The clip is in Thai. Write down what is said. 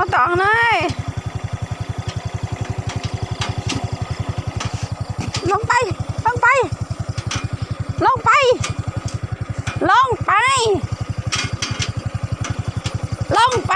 มาตองเลยลงไป ลงไป ลงไป ลงไป ลงไป